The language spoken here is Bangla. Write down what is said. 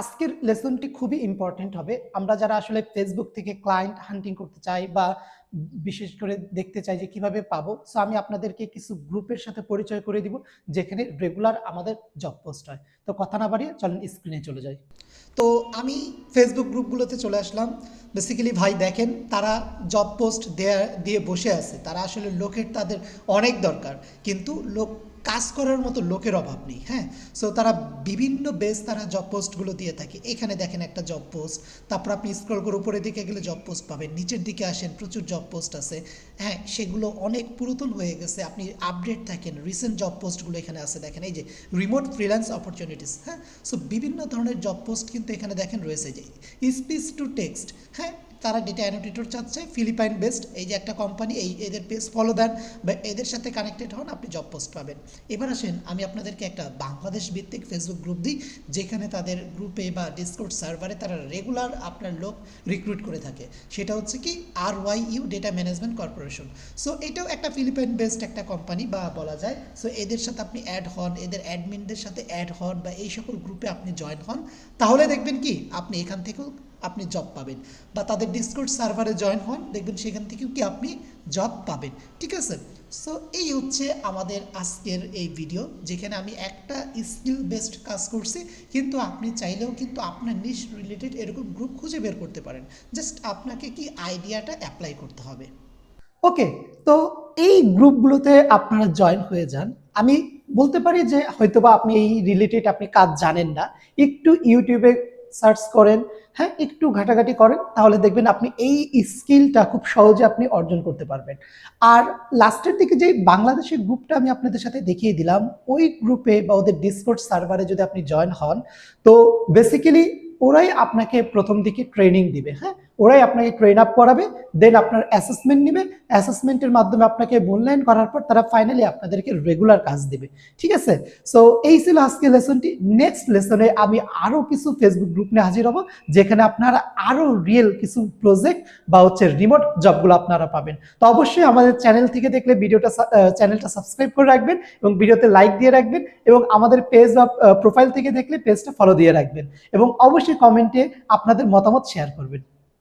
আজকের লেসনটি খুবই ইম্পর্টেন্ট হবে। আমরা যারা আসলে ফেসবুক থেকে ক্লায়েন্ট হান্টিং করতে চাই বা বিশেষ করে দেখতে চাই যে কীভাবে পাবো সো আমি আপনাদেরকে কিছু গ্রুপের সাথে পরিচয় করে দিব, যেখানে রেগুলার আমাদের জব পোস্ট হয়। তো কথা না বাড়িয়ে চলেন স্ক্রিনে চলে যাই। তো আমি ফেসবুক গ্রুপগুলোতে চলে আসলাম। বেসিক্যালি ভাই দেখেন, তারা জব পোস্ট দেয়া, দিয়ে বসে আছে। তারা আসলে লোকের, তাদের অনেক দরকার। কিন্তু লোক, কাজ করার মতো লোকের অভাব নেই হ্যাঁ? সো তারা বিভিন্ন বেস তারা জব পোস্টগুলো দিয়ে থাকে। এখানে দেখেন একটা জব পোস্ট তারপর আপনি স্ক্রল করে উপরের দিকে গেলে জব পোস্ট পাবেন, নিচের দিকে আসেন, প্রচুর জব পোস্ট আছে। হ্যাঁ সেগুলো অনেক পুরাতন হয়ে গেছে। আপনি আপডেট থাকেন রিসেন্ট জব পোস্টগুলো এখানে আছে। দেখেন এই যে রিমোট ফ্রিল্যান্স অপরচুনিটিস হ্যাঁ? সো বিভিন্ন ধরনের জব পোস্ট কিন্তু এখানে দেখেন রয়েছে যে স্পিচ টু টেক্সট হ্যাঁ? তারা ডেটা অ্যানোটেটর চাচ্ছে ফিলিপাইন বেসড এই যে একটা কোম্পানি এই এদের পেজ ফলো দেন বা এদের সাথে কানেক্টেড হন, আপনি জব পোস্ট পাবেন। এবার আসেন, আমি আপনাদেরকে একটা বাংলাদেশ ভিত্তিক ফেসবুক গ্রুপ দিই, যেখানে তাদের গ্রুপে বা ডিসকোড সার্ভারে তারা রেগুলার আপনার লোক রিক্রুট করে থাকে। সেটা হচ্ছে কি R Y U data management corporation so এটাও একটা ফিলিপাইন বেসড একটা কোম্পানি বা বলা যায়। সো এদের সাথে আপনি অ্যাড হন, এদের অ্যাডমিনদের সাথে অ্যাড হন বা এই সকল গ্রুপে আপনি জয়েন হন, তাহলে দেখবেন কি, আপনি এখান থেকেও আপনি জব পাবেন। বা তাদের ডিসকোড সার্ভারে জয়েন হন, দেখবেন সেখান থেকেও কি আপনি জব পাবেন। ঠিক আছে? সো এই হচ্ছে আমাদের আজকের এই ভিডিও যেখানে আমি একটা স্কিল বেসড কাজ করছি, কিন্তু আপনি চাইলেও কিন্তু আপনার নিশ রিলেটেড এরকম গ্রুপ খুঁজে বের করতে পারেন। জাস্ট আপনাকে কি আইডিয়াটা অ্যাপ্লাই করতে হবে। ওকে তো এই গ্রুপগুলোতে আপনারা জয়েন হয়ে যান। আমি বলতে পারি যে হয়তোবা আপনি এই রিলেটেড আপনি কাজ জানেন না। একটু ইউটিউবে সার্চ করেন হ্যাঁ একটু ঘাটাঘাটি করেন, তাহলে দেখবেন আপনি এই স্কিলটা খুব সহজে আপনি অর্জন করতে পারবেন। আর লাস্টের দিকে যে বাংলাদেশের গ্রুপটা আমি আপনাদের সাথে দেখিয়ে দিলাম, ওই গ্রুপে বা ওদের ডিসপোর্ট সার্ভারে যদি আপনি জয়েন হন, তো বেসিক্যালি ওরাই আপনাকে প্রথম দিকে ট্রেনিং দিবে হ্যাঁ? ওরাই আপনাকে ট্রেন আপ করাবে দেন আপনার অ্যাসেসমেন্ট নেবে অ্যাসেসমেন্টের মাধ্যমে আপনাকে মূল্যায়ন করার পর তারা ফাইনালি আপনাদেরকে রেগুলার কাজ দেবে, ঠিক আছে? সো এই ছিল আজকে লেসনটি নেক্সট লেসনে আমি আরও কিছু ফেসবুক গ্রুপ নিয়ে হাজির হব, যেখানে আপনারা আরও রিয়েল কিছু প্রজেক্ট বা হচ্ছে রিমোট জবগুলো আপনারা পাবেন। তো অবশ্যই আমাদের চ্যানেল থেকে দেখলে ভিডিওটা চ্যানেলটা সাবস্ক্রাইব করে রাখবেন এবং ভিডিওতে লাইক দিয়ে রাখবেন এবং আমাদের পেজ বা প্রোফাইল থেকে দেখলে পেজটা ফলো দিয়ে রাখবেন এবং অবশ্যই কমেন্টে আপনাদের মতামত শেয়ার করবেন।